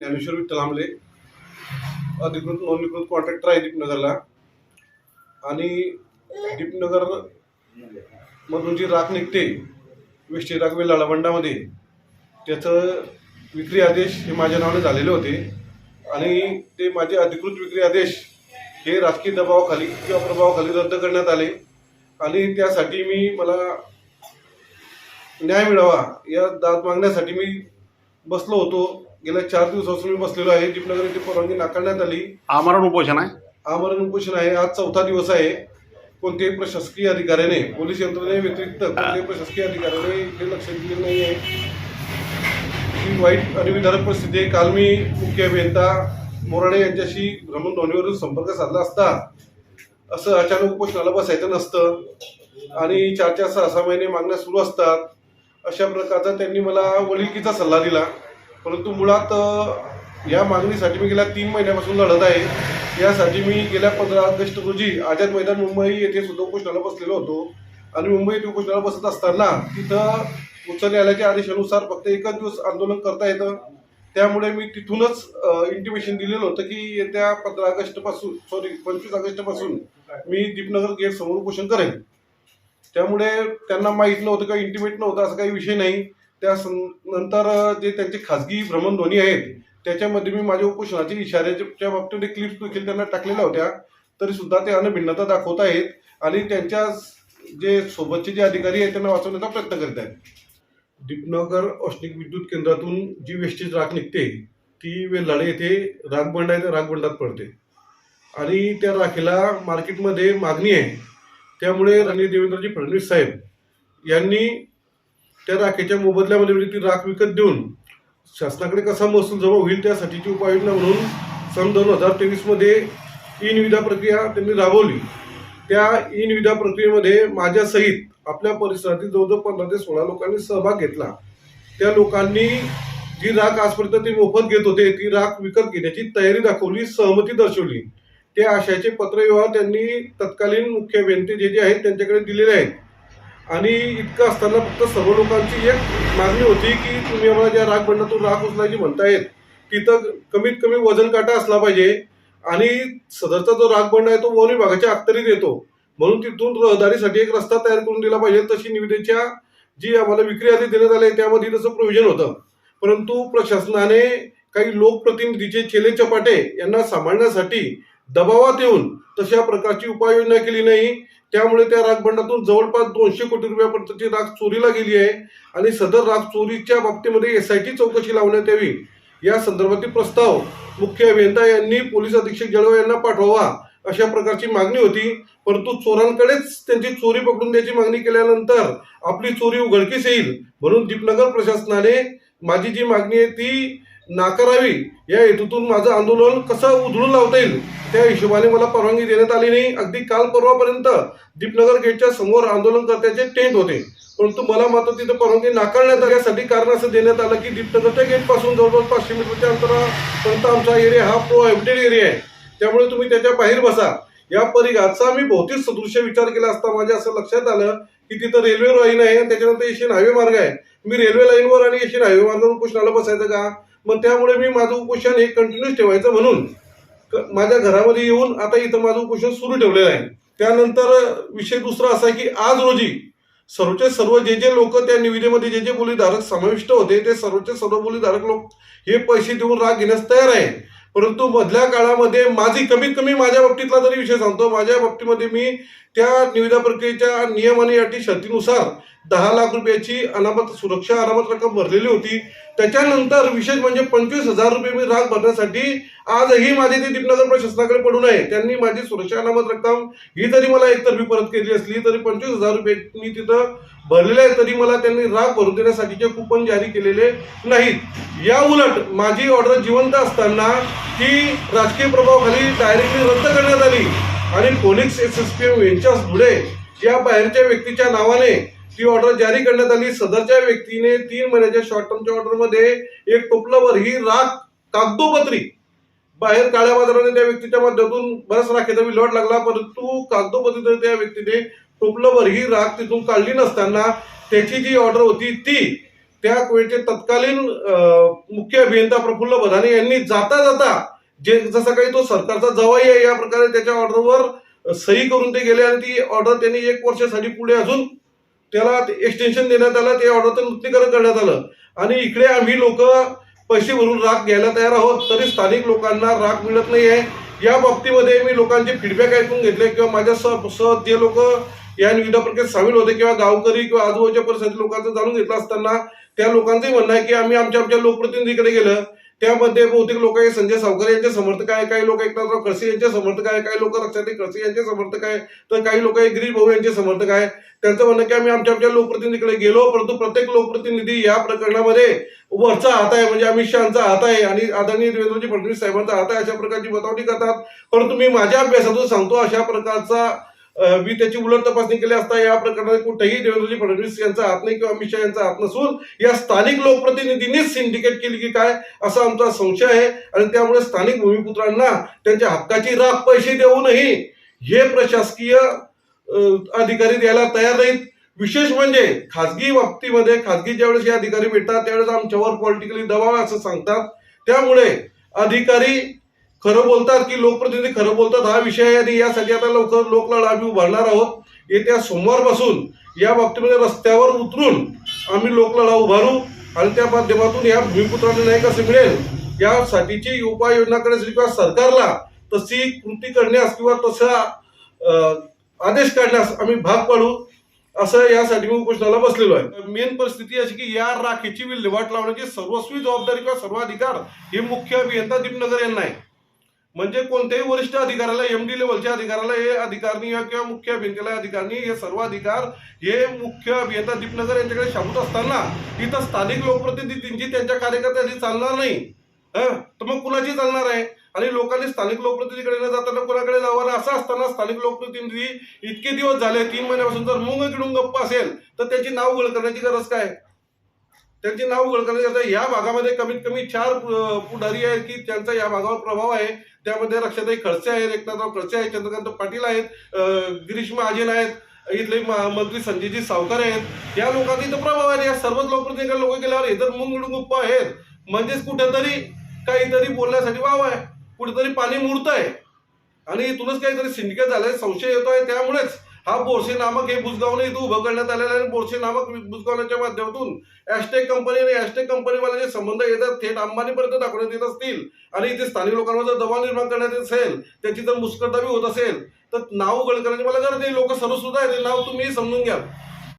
ज्ञानेश्वर विठ्ठल आमले अधिकृत नोंदणीकृत कॉन्ट्रॅक्टर आहे दीपनगरला. आणि दीपनगर मधून जी राख निघते वेष्टी राख वेलाळाबंडामध्ये त्याचं विक्री आदेश हे माझ्या नावाने झालेले होते. आणि ते माझे अधिकृत विक्री आदेश हे राजकीय दबावाखाली किंवा प्रभावाखाली रद्द करण्यात आले. आणि त्यासाठी मी मला न्याय मिळावा या दाद मागण्यासाठी मी बसलो होतो. गेल्या चार दिवसापासून मी बसलेलो आहे. दीपनगर येथे परवानगी नाकारण्यात आली. आमरण उपोषण आहे. आमरण उपोषण आहे. आज चौथा दिवस आहे. कोणत्याही प्रशासकीय अधिकाऱ्याने पोलीस यंत्रणेव्यतिरिक्त कोणत्याही प्रशासकीय अधिकाऱ्याने इथे लक्ष दिले नाही आहे. ही वाईट आणि विदारक परिस्थिती आहे. काल मी मुख्य अभियंता मोराडे यांच्याशी भ्रमणध्वनीवरून संपर्क साधला असता. असं अचानक उपोषणाला बसायचं नसतं. आणि चार चार सहा सहा महिने मागण्या सुरू असतात. अशा प्रकारचा त्यांनी मला वलिकीचा सल्ला दिला. परंतु मुळात या मागणीसाठी मी गेल्या तीन महिन्यापासून लढत आहे. यासाठी मी गेल्या पंधरा ऑगस्ट रोजी आझाद मैदान मुंबई येथे सुद्धा उपोषणाला बसलेलो होतो. आणि मुंबई येथे उपोषणाला बसत असताना तिथं उच्च न्यायालयाच्या आदेशानुसार फक्त एकच दिवस आंदोलन करता येतं. त्यामुळे मी तिथूनच इंटिमेशन दिलेलं होतं की येत्या पंधरा ऑगस्टपासून सॉरी पंचवीस ऑगस्टपासून मी दीपनगर गेट समोर उपोषण करेन. त्यामुळे त्यांना माहीत नव्हतं का इंटिमेट नव्हतं असं काही विषय नाही. त्या सं- नंतर जे त्यांचे खाजगी भ्रमणध्वनी आहेत त्याच्यामध्ये मी माझ्या उपोषणाच्या इशाऱ्याच्या बाबतीत क्लिप्स देखील त्यांना टाकलेल्या होत्या. तरी सुद्धा ते अनभिन्नता दाखवत आहेत आणि त्यांच्या जे सोबतचे जे अधिकारी आहेत त्यांना वाचवण्याचा प्रयत्न करीत आहेत. दीपनगर औष्णिक विद्युत केंद्रातून जी वेस्टेज राख निघते ती वेल्हाडे येथे राखबंड आहे त्या राखबंडात पडते. आणि त्या राखेला मार्केटमध्ये मागणी आहे. त्यामुळे राणी देवेंद्रजी फडणवीस साहेब यांनी त्या राखेच्या मोबदल्यामध्ये म्हणजे ती राख विकत देऊन शासनाकडे कसा महसूल जमा होईल त्यासाठीची उपाययोजना म्हणून सन दोन हजार तेवीसमध्ये ई प्रक्रिया त्यांनी राबवली. त्या ई प्रक्रियेमध्ये माझ्यासहित आपल्या परिसरातील जवळजवळ पंधरा ते सोळा लोकांनी सहभाग घेतला. त्या लोकांनी जी राख आजपर्यंत ते मोफत घेत होते ती राख विकत घेण्याची तयारी दाखवली सहमती दर्शवली. त्या आशयाचे पत्रव्यवहार त्यांनी तत्कालीन मुख्य अभियंते जे जे आहेत त्यांच्याकडे दिलेले आहेत. आणि इतकं असताना फक्त सर्व लोकांची एक मागणी होती की तुम्ही आम्हाला ज्या राग बंडातून राख उचलायची म्हणतायत तिथं कमीत कमी वजन काटा असला पाहिजे. आणि सदरचा जो राग बंड आहे तो वन विभागाच्या अखत्यारीत येतो. म्हणून तिथून रहदारीसाठी एक रस्ता तयार करून दिला पाहिजे. तशी निविदेच्या जी आम्हाला विक्री आधी देण्यात आली त्यामध्ये तसं प्रोव्हिजन होतं. परंतु प्रशासनाने काही लोकप्रतिनिधीचे चेले चपाटे यांना सांभाळण्यासाठी दबावात येऊन तशा प्रकारची उपाययोजना केली नाही. त्यामुळे त्या राखबंडातून जवळपास दोनशे कोटी रुपयापर्यंतची राख चोरीला गेली आहे आणि सदर राख चोरीच्या बाबतीमध्ये एस आय टी चौकशी लावण्यात यावी. या संदर्भातील प्रस्ताव मुख्य अभियंता यांनी पोलीस अधीक्षक जळगाव यांना पाठवावा अशा प्रकारची मागणी होती. परंतु चोरांकडेच त्यांची चोरी पकडून द्यायची मागणी केल्यानंतर आपली चोरी उघडकीस येईल म्हणून दीपनगर प्रशासनाने माझी जी मागणी आहे ती नाकारावी. या हेतूतून माझं आंदोलन कसं उधळून लावता येईल? त्या हिशोबाने मला परवानगी देण्यात आली नाही. अगदी काल परवापर्यंत दीपनगर गेटच्या समोर आंदोलनकर्त्याचे टेंट होते. परंतु मला मात्र तिथे परवानगी नाकारण्यात आल्यासाठी कारण असं देण्यात आलं की दीपनगरच्या गेटपासून जवळपास पाचशे मीटरच्या अंतरापर्यंत आमचा एरिया हा प्रोहायबिटेड एरिया आहे. त्यामुळे तुम्ही त्याच्या बाहेर बसा. या परिघाचा मी भौतिक सदृश्य विचार केला असता माझ्या असं लक्षात आलं की तिथं रेल्वे लाईन आहे आणि त्याच्यानंतर एशियन हायवे मार्ग आहे. मी रेल्वे लाईनवर आणि एशियन हायवे मार्गावर उपोषणाला बसायचं का? मग त्यामुळे मी माझं उपोषण हे कंटिन्यूस ठेवायचं म्हणून. क- माझ्या घरामध्ये येऊन आता इथं माझं उपोषण सुरू ठेवलेलं आहे. त्यानंतर विषय दुसरा असा आहे की आज रोजी सर्वचे सर्व जे जे लोक त्या निविदेमध्ये जे जे बोलीधारक समाविष्ट होते ते सर्वचे सर्व बोलीधारक लोक हे पैसे देऊन राग घेण्यास तयार आहे परंतु मधल्या काळामध्ये माझी कमीत कमी माझ्या बाबतीतला तरी विषय सांगतो. माझ्या बाबतीमध्ये मी त्या निविदा प्रक्रियेच्या नियम आणि अटी शर्तीनुसार दहा लाख रुपयाची अनामत सुरक्षा अनामत रक्कम भरलेली होती. त्याच्यानंतर विशेष म्हणजे पंचवीस हजार रुपये मी राग भरण्यासाठी आजही माझे ते दीपनगर प्रशासनाकडे पडून आहे. त्यांनी माझी सुरक्षा अनामत रक्कम ही जरी मला एकतर्फी परत केली असली तरी पंचवीस हजार रुपये मी तिथं भरलेले आहे तरी मला त्यांनी राग भरून देण्यासाठीचे कुपन जारी केलेले नाहीत. या उलट माझी ऑर्डर जिवंत असताना ती राजकीय प्रभावाखाली डायरेक्टली रद्द करण्यात आली. आणि police S S P M यांच्याच पुढे या बाहेरच्या व्यक्तीच्या नावाने ती ऑर्डर जारी करण्यात आली सदरच्या व्यक्तीने तीन महिन्याच्या शॉर्ट टर्मच्या ऑर्डरमध्ये एक टोपलावर ही राख कागदोपत्री. बाहेर काळ्या बाजाराने त्या व्यक्तीच्या माध्यमातून बराच राखेचा विल्हेवाट लागला परंतु कागदोपत्री त्या व्यक्तीने टोपलावर ही राख तिथून काढली नसताना त्याची जी ऑर्डर होती ती त्या वेळचे तत्कालीन मुख्य अभियंता प्रफुल्ल बधाने यांनी जाता जाता जे जसं काही तो सरकारचा जवाई आहे या प्रकारे त्याच्या ऑर्डरवर सही करून ते गेले आणि ती ऑर्डर त्यांनी एक वर्षासाठी पुढे अजून त्याला एक्सटेन्शन देण्यात आलं ते ऑर्डरचं नूतनीकरण करण्यात आलं. आणि इकडे आम्ही लोक पैसे भरून राग घ्यायला तयार आहोत तरी स्थानिक लोकांना राग मिळत नाही आहे या बाबतीमध्ये मी लोकांचे फीडबॅक ऐकून घेतले किंवा माझ्या स सह जे लोक या विविध प्रक्रियेत सामील होते किंवा गावकरी किंवा आजूबाजूच्या परिसरातील लोकांचं जाणून घेतलं असताना त्या लोकांचंही म्हणणं आहे की आम्ही आमच्या आमच्या लोकप्रतिनिधीकडे गेलं. त्यामध्ये बहुतेक लोक हे संजय सावकर यांचे समर्थक आहे काही लोक एकनाथराव खडसे यांचे समर्थक आहे काही लोक रक्षाते खडसे यांचे समर्थक आहे तर काही लोक हे गिरीश भाऊ यांचे समर्थक आहे. त्यांचं म्हणणं की आम्ही आमच्या आमच्या लोकप्रतिनिधीकडे गेलो परंतु प्रत्येक लोकप्रतिनिधी या प्रकरणामध्ये वरचा हात आहे म्हणजे अमित शहाचा हात आहे आणि आदरणीय देवेंद्रजी फडणवीस साहेबांचा हात आहे अशा प्रकारची बतावणी करतात. परंतु मी माझ्या अभ्यासातून सांगतो अशा प्रकारचा मी त्याची उलट तपासणी केली असता या प्रकरणात कुठेही देवेंद्रजी फडणवीस यांचा हात नाही किंवा अमित शहा यांचा हात नसून या स्थानिक लोकप्रतिनिधींनीच सिंडिकेट केली की काय असा आमचा संशय आहे. आणि त्यामुळे स्थानिक भूमिपुत्रांना त्यांच्या हक्काची राख पैसे देऊनही हे प्रशासकीय अधिकारी द्यायला तयार नाहीत. विशेष म्हणजे खाजगी बाबतीमध्ये खाजगी ज्यावेळेस हे अधिकारी भेटतात त्यावेळेस आमच्यावर पॉलिटिकली दबाव असं सांगतात. त्यामुळे अधिकारी खरं बोलतात की लोकप्रतिनिधी खरं बोलतात हा विषय आहे. आणि यासाठी आता लवकर लोकलढा आम्ही उभारणार आहोत. येत्या सोमवारपासून या बाबतीमध्ये रस्त्यावर उतरून आम्ही लोकलढा उभारू आणि त्या माध्यमातून या भूमिपुत्रांना नाही कसं मिळेल यासाठीची उपाययोजना करण्यासाठी किंवा सरकारला तशी कृती करण्यास किंवा तसा आदेश काढण्यास आम्ही भाग पाडू असं यासाठी मी उपोषणाला बसलेलो आहे. मेन परिस्थिती अशी की या राखेची विल्हेवाट लावण्याची सर्वस्वी जबाबदारी किंवा सर्वाधिकार हे मुख्य अभियंता दीपनगर यांना आहे. म्हणजे कोणत्याही वरिष्ठ अधिकाऱ्याला एम डी लेवलच्या अधिकाऱ्याला हे अधिकारनी किंवा मुख्य अभियंत्याला अधिकारी हे सर्व अधिकार हे मुख्य अभियंता दीपनगर यांच्याकडे शाबूत असताना इथं स्थानिक लोकप्रतिनिधींची त्यांच्या कार्यकर्त्यांची चालणार नाही. तर मग कुणाची चालणार आहे? आणि लोकांनी स्थानिक लोकप्रतिनिधीकडे न जाताना कोणाकडे जावं? असं असताना स्थानिक लोकप्रतिनिधी इतके दिवस झाले तीन महिन्यापासून जर मुंग किडून गप्प असेल तर त्याची नाव गोळ करण्याची गरज काय? त्यांची नाव उघड करण्याची या भागामध्ये कमीत कमी चार पुढारी आहेत की त्यांचा या भागावर प्रभाव आहे. त्यामध्ये रक्षाताई खडसे आहेत एकनाथराव खडसे आहेत चंद्रकांत पाटील आहेत गिरीश महाजन आहेत इथले मंत्री संजयजी सावकार आहेत. या लोकांनी तर प्रभाव आहे. या सर्वच लोकप्रतिनिधी लोक गेल्यावर हे तर मुंगडुंगुप्प आहेत. म्हणजेच कुठेतरी काहीतरी बोलण्यासाठी वाव आहे. कुठेतरी पाणी मुरत आहे आणि इथूनच काहीतरी सिंडिकेट झालंय संशय येतोय. त्यामुळेच हा बोरसे नामक हे बुजगावने इथं उभं करण्यात आलेलं आहे. आणि बोरसे नामक बुजगावण्याच्या माध्यमातून ॲस्टेक कंपनी आणि ॲस्टेक कंपनीवाले जे संबंध येतात थेट अंबानीपर्यंत दाखवण्यात येत असतील. आणि इथे स्थानिक लोकांवर जर दबाव निर्माण करण्यात येत असेल त्याची जर मुस्कटावी होत असेल तर नाव उघड करण्याची मला गरज नाही. लोक सर्वसुद्धा आहे ते नाव तुम्ही समजून घ्या.